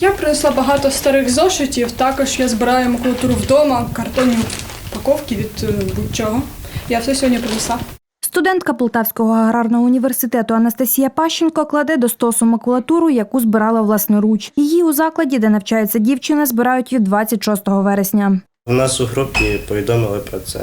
Я принесла багато старих зошитів. Також я збираю макулатуру вдома, картонні упаковки від е, будь-чого. Я все сьогодні принесла. Студентка Полтавського аграрного університету Анастасія Пащенко кладе до стосу макулатуру, яку збирала власноруч. Її у закладі, де навчається дівчина, збирають від 26 вересня. У нас у групі повідомили про це.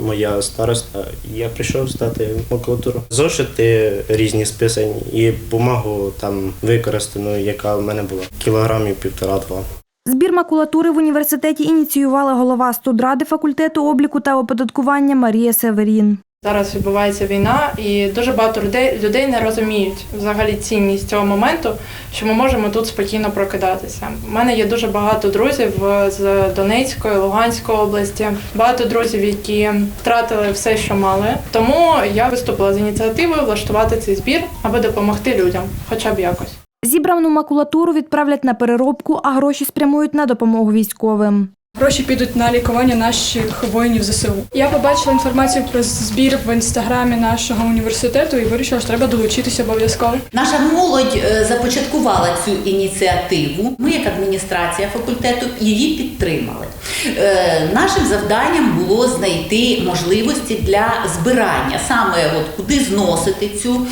Моя староста, я прийшов здати макулатуру. Зошити різні списані і бумагу там використану, яка в мене була кілограмів півтора-два. Збір макулатури в університеті ініціювала голова студради факультету обліку та оподаткування Марія Северін. Зараз відбувається війна, і дуже багато людей, людей не розуміють взагалі цінність цього моменту, що ми можемо тут спокійно прокидатися. У мене є дуже багато друзів е, з Донецької, Луганської області, багато друзів, які втратили все, що мали. Тому я виступила з ініціативою влаштувати цей збір, аби допомогти людям, хоча б якось. Зібрану макулатуру відправлять на переробку, а гроші спрямують на допомогу військовим. Гроші підуть на лікування наших воїнів ЗСУ. Я побачила інформацію про збір в інстаграмі нашого університету і вирішила, що треба долучитися обов'язково. Наша молодь е, започаткувала цю ініціативу. Ми, як адміністрація факультету, її підтримали. Е, Нашим завданням було знайти можливості для збирання, саме от куди зносити цю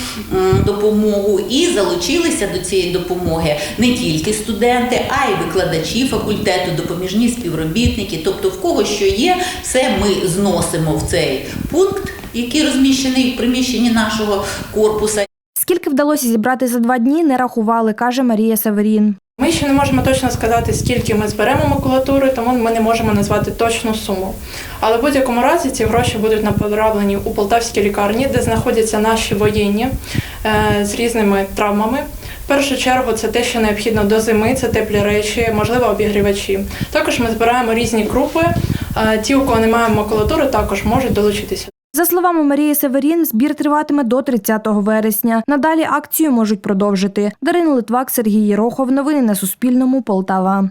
допомогу, і залучилися до цієї допомоги не тільки студенти, а й викладачі факультету, допоміжні співробітники. Тобто, в кого що є, все ми зносимо в цей пункт, який розміщений в приміщенні нашого корпуса. Скільки вдалося зібрати за два дні, не рахували, каже Марія Северін. Ми ще не можемо точно сказати, скільки ми зберемо макулатури, тому ми не можемо назвати точну суму. Але в будь-якому разі ці гроші будуть направлені у полтавські лікарні, де знаходяться наші воєнні е, з різними травмами. Першу чергу це те, що необхідно до зими, це теплі речі, можливо, обігрівачі. Також ми збираємо різні групи. Е, Ті, у кого немає макулатури, також можуть долучитися. За словами Марії Северін, збір триватиме до 30 вересня. Надалі акцію можуть продовжити. Дарина Литвак, Сергій Єрохов. Новини на Суспільному. Полтава.